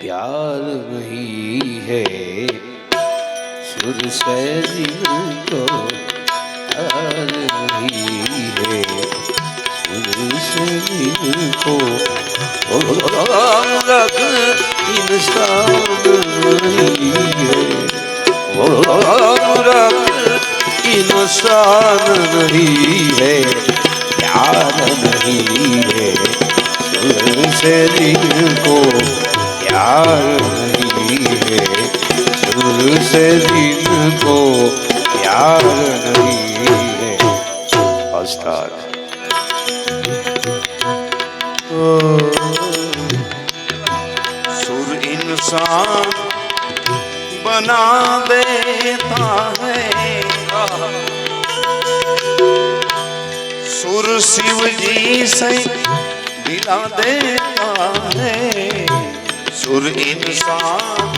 प्यार नहीं है सुर से जिनको प्यार नहीं है सुर से जिनको राम रख इंसान नहीं है वो राम रख इंसान नहीं है प्यार नहीं है सुर से दिल को प्यार नहीं है। सुर से दिल को प्यार नहीं है। अस्ताद सुर इंसान बना देता है। सुर शिव जी से मिला देता है। सुर इंसान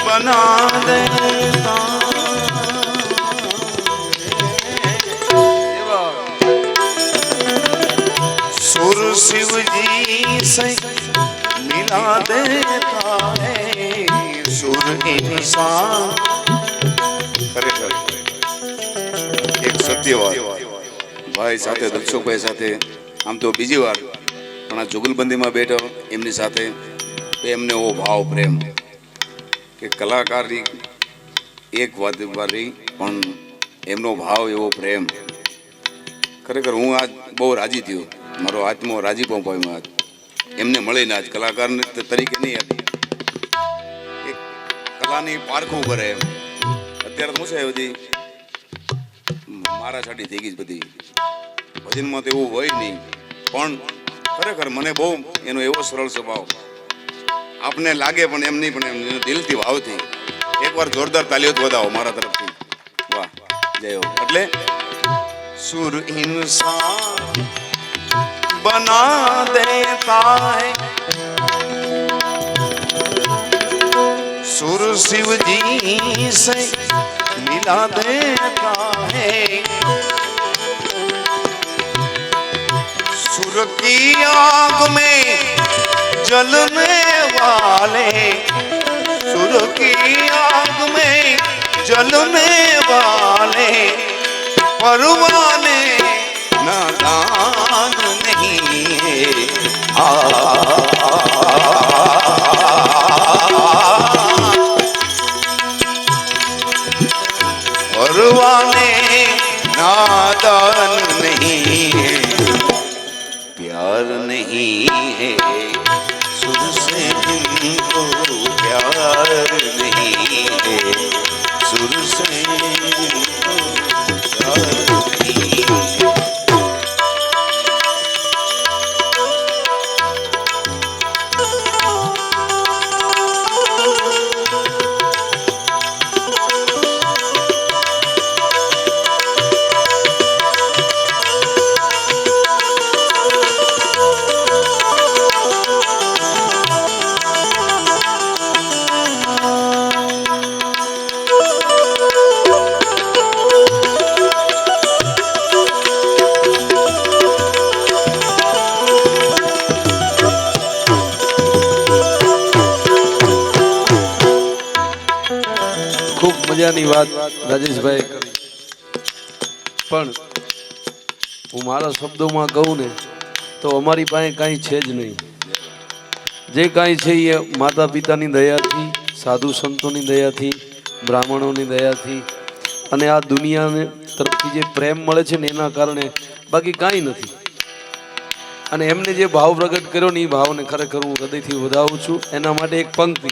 बना देता सुर शिव जी से मिला દેતા હે સુર ઇન્સાન ખરેખર એક સત્ય વાત ભાઈ સાથે દક્ષુભાઈ સાથે આમ તો બીજી વાર પણ આ જુગલબંધીમાં બેઠો એમની સાથે તો એમને એવો ભાવ પ્રેમ કે કલાકારની એક વાત રહી, પણ એમનો ભાવ એવો પ્રેમ. ખરેખર હું આજ બહુ રાજી થયો. મારો આત્મો રાજીપો પામ્યો આજ. એમને મળીને આજ કલાકાર તરીકે નહીં હતી કલાની પારખું કરે એમ. અત્યારે શું છે બધી? મારા છાટી થઈ ગઈ બધી. ભજનમાં તો એવું હોય નહીં. પણ ખરેખર મને બહુ એનો એવો સરળ સ્વભાવ. આપને લાગે પણ એમ નહીં પણ એમ એનો દિલથી ભાવથી એકવાર જોરદાર તાલીઓ વધાવો મારા તરફથી વાહ જય હો એટલે सुर इंसान बना देता है सुर शिव जी से मिला देता है सुर की आग में जलने वाले सुर की आग में जलने वाले परवाने રાજેશભાઈ કરી પણ હું મારા શબ્દોમાં કહું ને, તો અમારી પાસે કાંઈ છે જ નહીં. જે કાંઈ છે એ માતા પિતાની દયાથી, સાધુ સંતોની દયાથી, બ્રાહ્મણોની દયાથી, અને આ દુનિયાને તરફથી જે પ્રેમ મળે છે ને એના કારણે બાકી કાંઈ નથી. અને એમને જે ભાવ પ્રગટ કર્યો ને એ ભાવને ખરેખર હું હૃદયથી વધાવું છું. એના માટે એક પંક્તિ.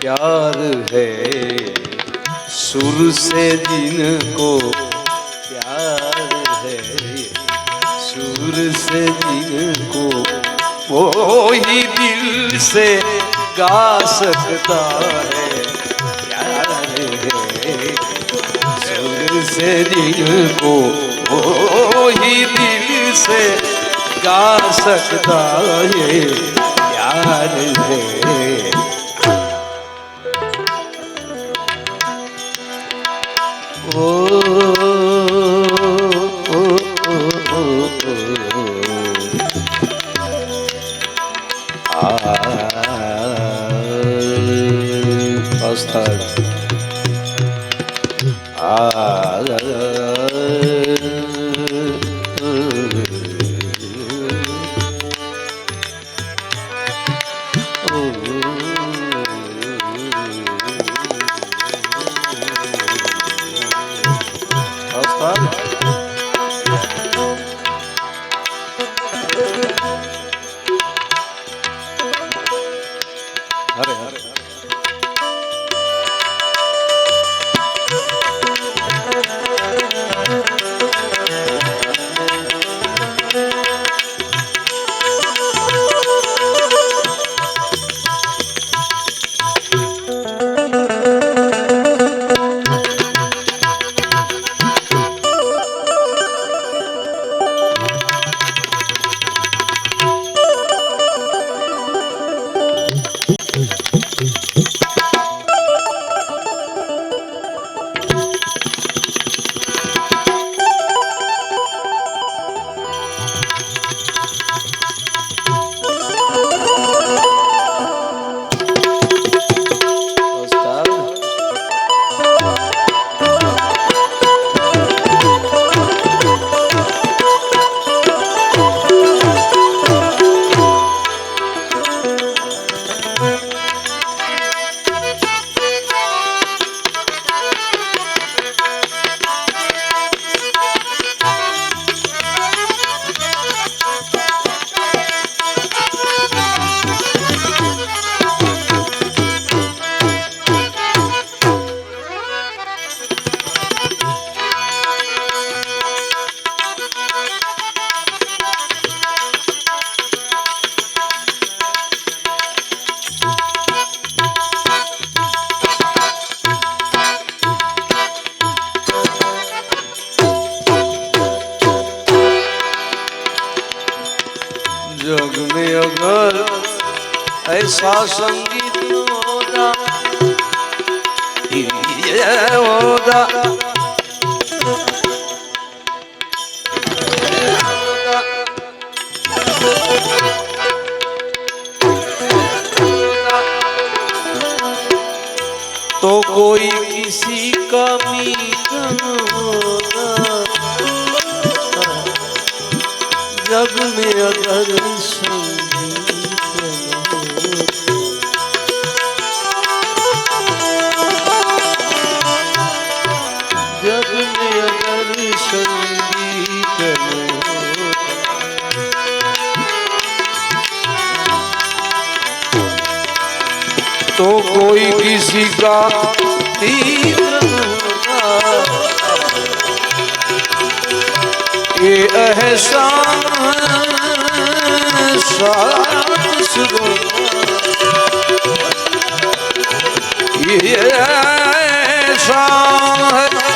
प्यार है। सुर से जिनको प्यार है। सुर से जिनको वो ही दिल से गा सकता है। प्यार है। सुर से जिनको वो ही दिल से गा सकता है। प्यार है। Oh. Mm-hmm. 我的。तो कोई किसी का तीव्र होगा ये एहसान सास गो ये एहसान है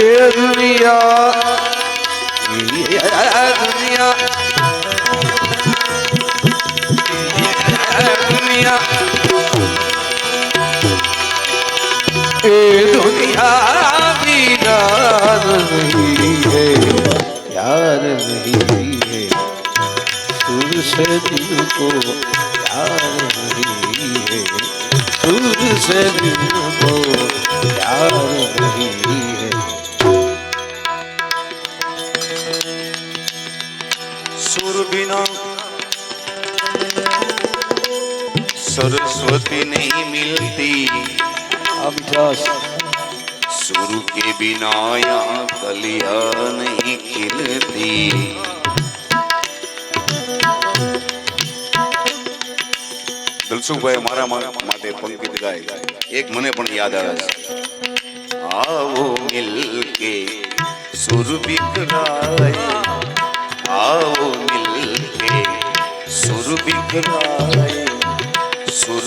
ये दुनिया ये दुनिया ये दुनिया ये दुनिया वीरान नहीं है प्यार नहीं है सुर से दिल को प्यार नहीं है सुर से दिल को प्यार नहीं है सरस्वती नहीं मिलती अब जस सुर के बिना यहाँ कलिया नहीं खिलती દલસુખભાઈ મારા મા- માટે પંકિત ગાય એક મને પણ યાદ આવે છે આવો મિલકે સુર બિખરાય આવો મિલકે સુર બિખરાય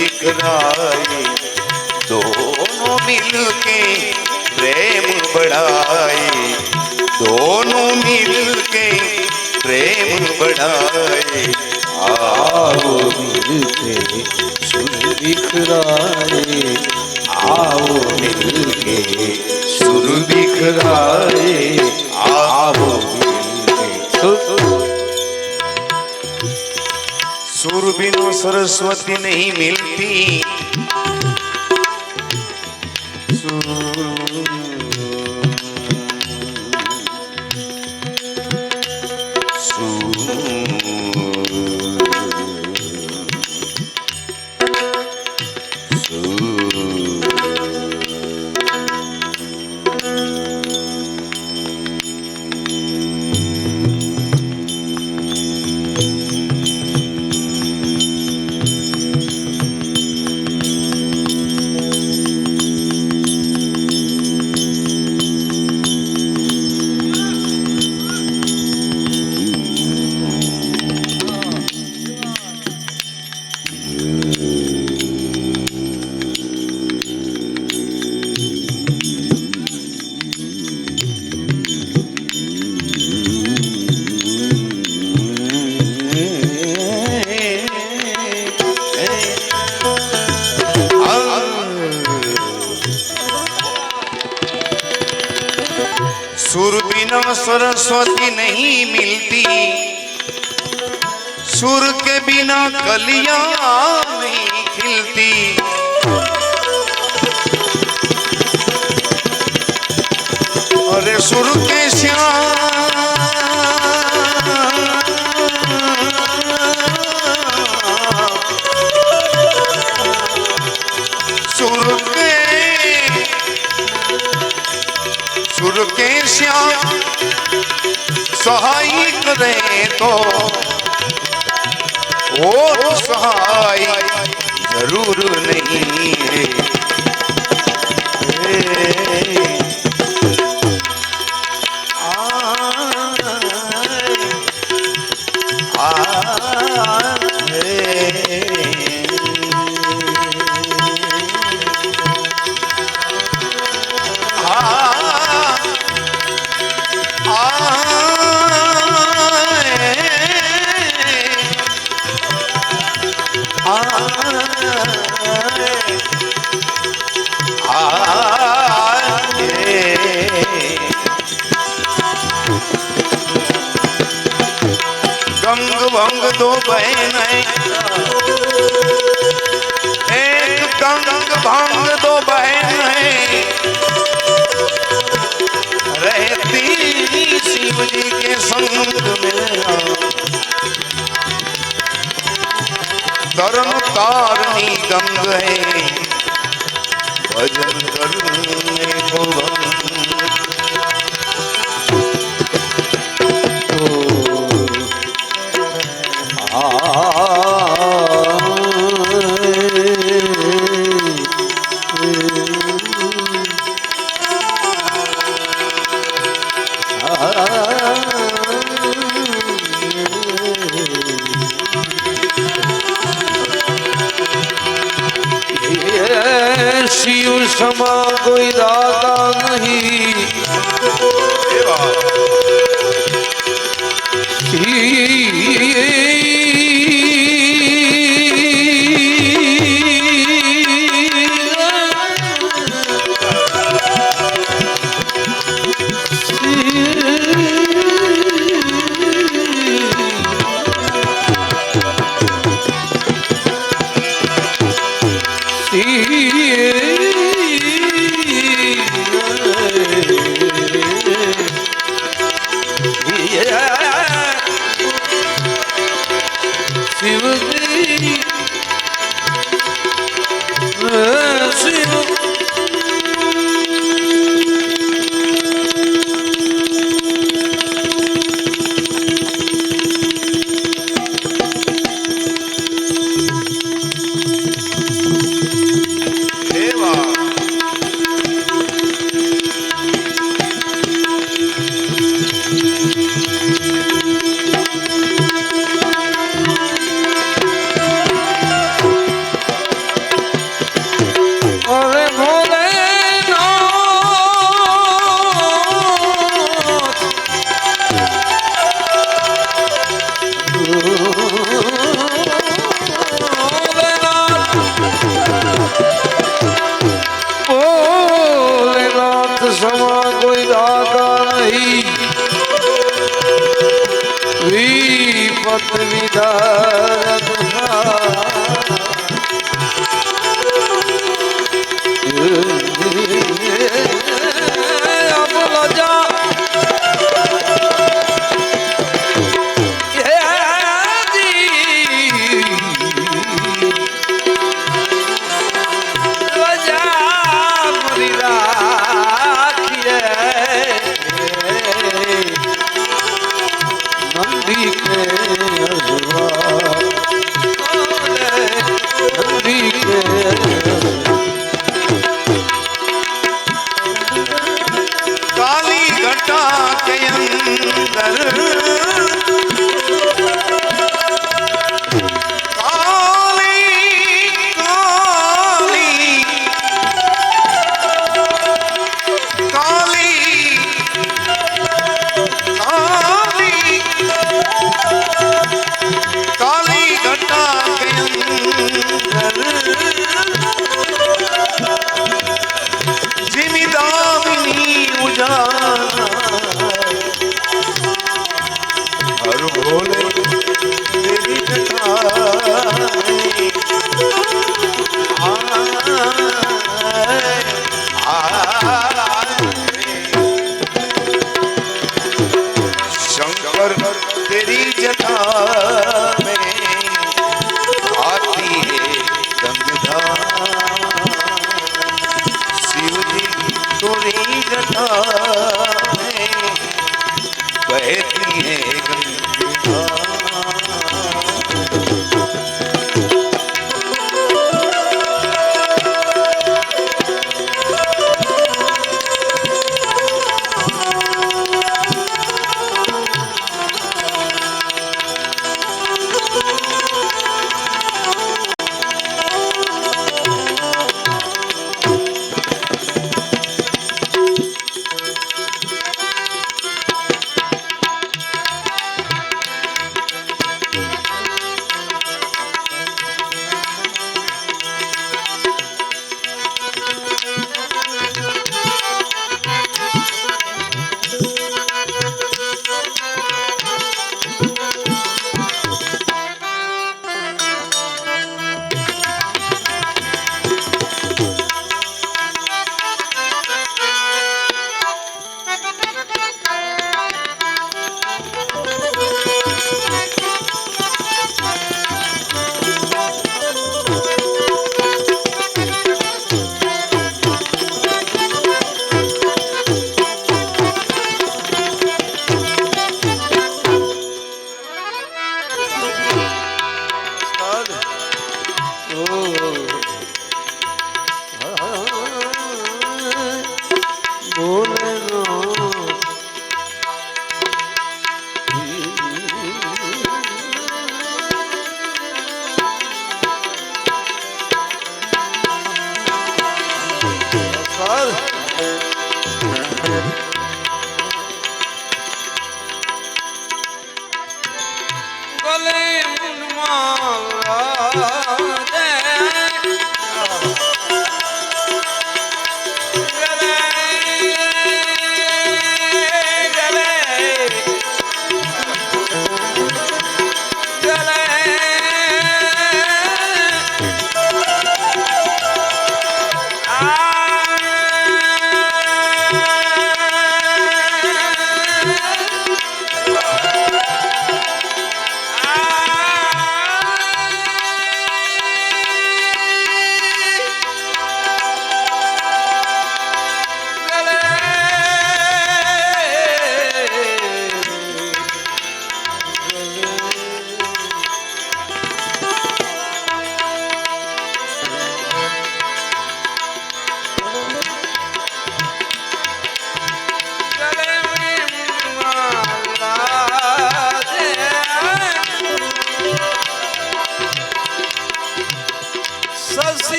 बिखराए दोनों मिलके प्रेम बढ़ाए। दोनों मिलके प्रेम बढ़ाए। आओ मिलके सुर बिखराए। आओ मिलके सुर बिखराए। सरस्वती नहीं मिलती। सरस्वती नहीं मिलती। सुर के बिना कलिया नहीं खिलती। अरे सुर के श्याम રહે તો ઓર સહાય જરૂર નહીં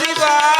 শিবা